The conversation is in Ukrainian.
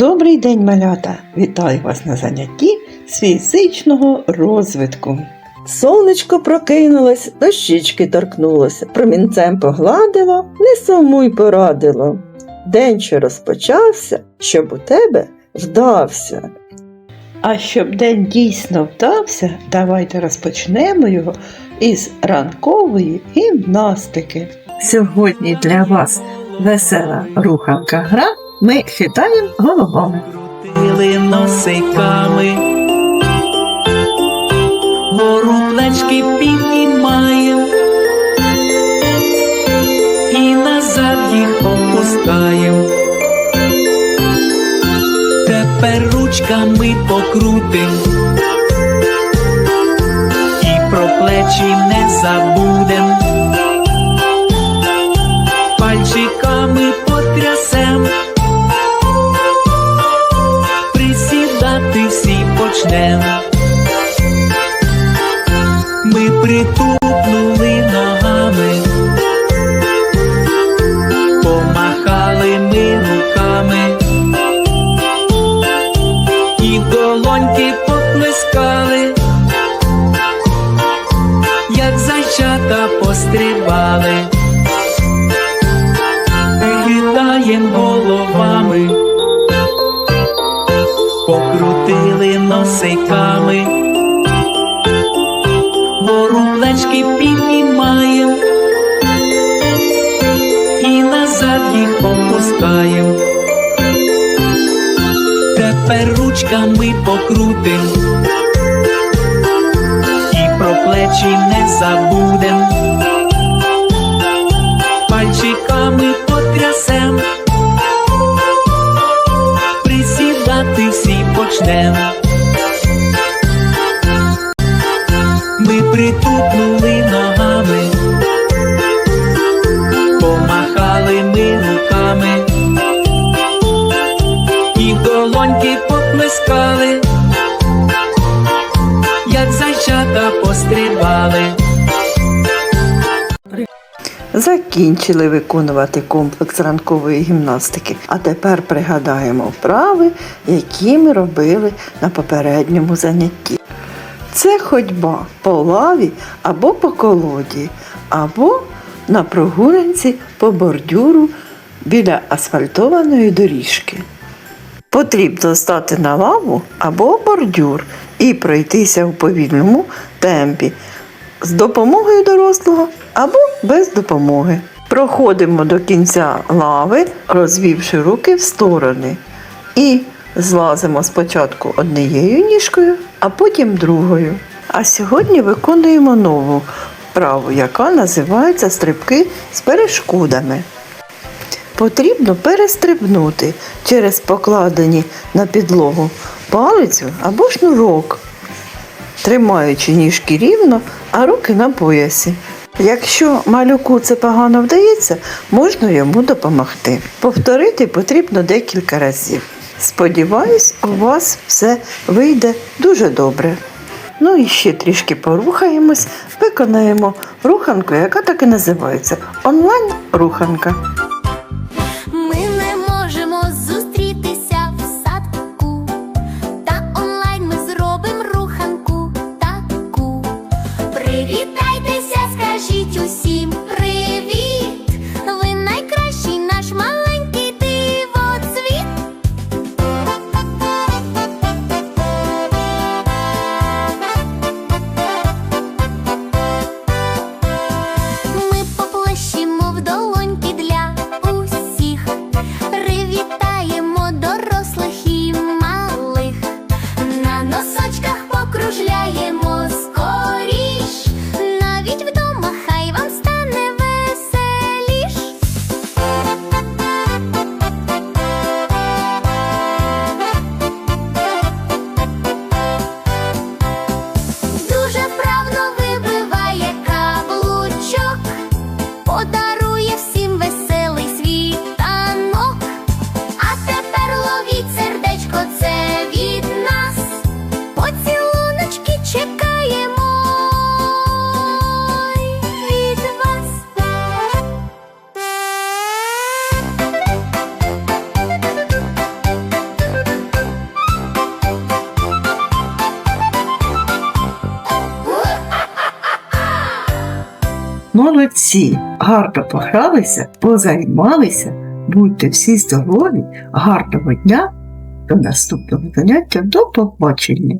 Добрий день, малята! Вітаю вас на занятті з фізичного розвитку. Сонечко прокинулось, до щічки торкнулося, промінцем погладило, не сумуй порадило. День ще розпочався, щоб у тебе вдався. А щоб день дійсно вдався, давайте розпочнемо його із ранкової гімнастики. Сьогодні для вас весела руханка гра. Ми хитаємо головами. Крутили носиками, гору плечки піднімаєм і назад їх опускаєм. Тепер ручками покрутим і про плечі не забудем. Пальчиками почнем. Ми притупнули ногами, помахали ми руками, і долоньки поплескали, як зайчата пострибали, покрутили носиками, гору піднімаєм і назад їх опускаєм. Тепер ручками покрутим і про плечі не забудем. Пальчиками потрясем присідати всі почнем. Притупнули ногами, помахали ми руками, і долоньки поплескали, як зайчата пострибали. Закінчили виконувати комплекс ранкової гімнастики. А тепер пригадаємо вправи, які ми робили на попередньому занятті. Це ходьба по лаві або по колоді, або на прогулянці по бордюру біля асфальтованої доріжки. Потрібно стати на лаву або бордюр і пройтися у повільному темпі з допомогою дорослого або без допомоги. Проходимо до кінця лави, розвівши руки в сторони. І злазимо спочатку однією ніжкою, а потім другою. А сьогодні виконуємо нову вправу, яка називається стрибки з перешкодами. Потрібно перестрибнути через покладені на підлогу палицю або шнурок тримаючи ніжки рівно, а руки на поясі. Якщо малюку це погано вдається, можна йому допомогти. Повторити потрібно декілька разів. Сподіваюсь, у вас все вийде дуже добре. Ну і ще трішки порухаємось, виконаємо руханку, яка так і називається онлайн-руханка. Молодці! Гарно погралися, позаймалися. Будьте всі здорові, гарного дня. До наступного заняття. До побачення!